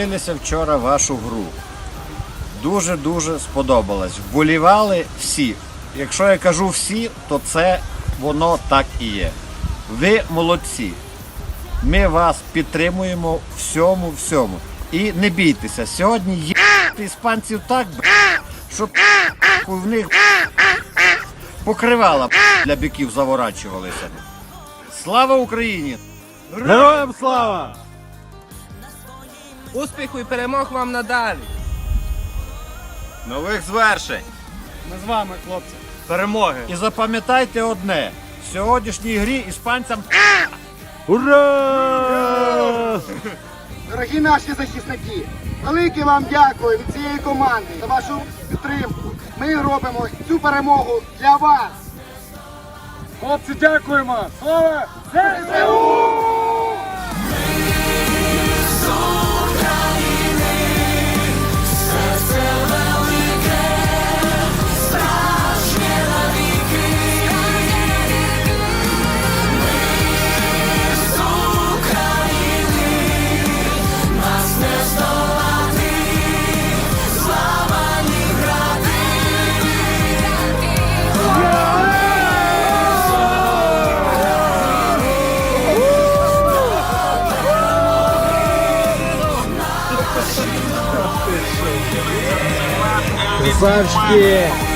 Дивилися вчора вашу гру. Дуже-дуже сподобалось. Вболівали всі. Якщо я кажу всі, то це воно так і є. Ви молодці. Ми вас підтримуємо всьому всьому. І не бійтеся, сьогодні є іспанців так, що в них покривала для біків заворачувалися. Слава Україні! Героям слава! Успіху і перемог вам надалі. Нових звершень! Ми з вами, хлопці. Перемоги! І запам'ятайте одне: в сьогоднішній грі іспанцям Ура! Дорогі наші захисники, велике вам дякую від цієї команди за вашу підтримку. Ми робимо цю перемогу для вас. Хлопці, дякуємо! Слава! Красавчики! Усередині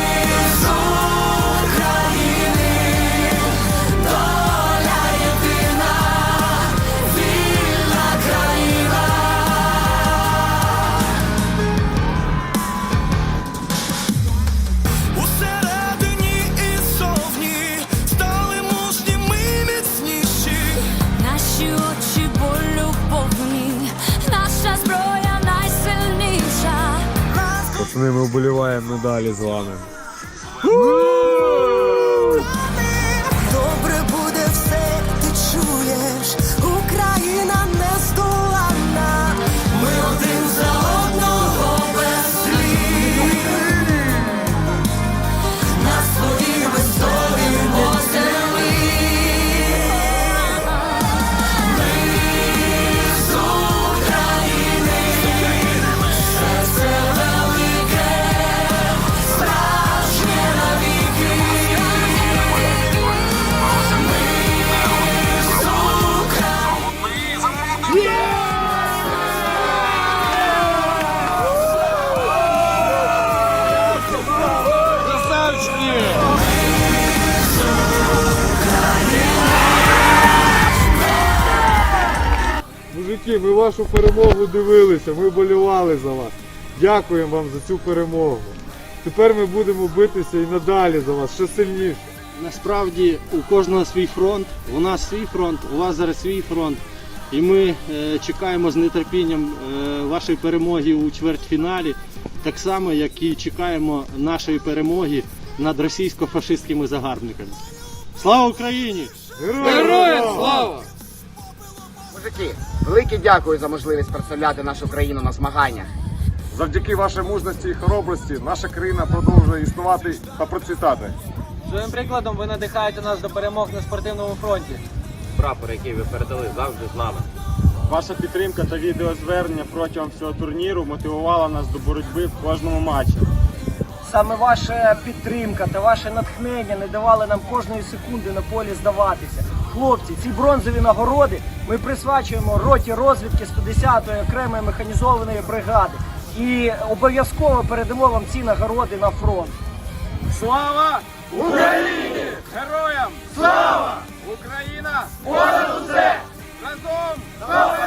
Пацани, ми вболіваємо надалі з вами. Ми вашу перемогу дивилися, ми болівали за вас. Дякуємо вам за цю перемогу. Тепер ми будемо битися і надалі за вас, ще сильніше. Насправді у кожного свій фронт, у нас свій фронт, у вас зараз свій фронт. І ми е, чекаємо з нетерпінням е, вашої перемоги у чвертьфіналі, так само, як і чекаємо нашої перемоги над російсько-фашистськими загарбниками. Слава Україні! Героям слава! Мужики, велике дякую за можливість представляти нашу країну на змаганнях. Завдяки вашій мужності і хоробрості наша країна продовжує існувати та процвітати. Своїм прикладом ви надихаєте нас до перемог на спортивному фронті. прапор, який ви передали, завжди з нами. Ваша підтримка та відеозвернення протягом всього турніру мотивувала нас до боротьби в кожному матчі. Саме ваша підтримка та ваше натхнення не давали нам кожної секунди на полі здаватися. Хлопці, ці бронзові нагороди ми присвячуємо роті розвідки 110-ї окремої механізованої бригади. І обов'язково передамо вам ці нагороди на фронт. Слава Україні! Героям! Слава! Україна! Понад усе! Разом!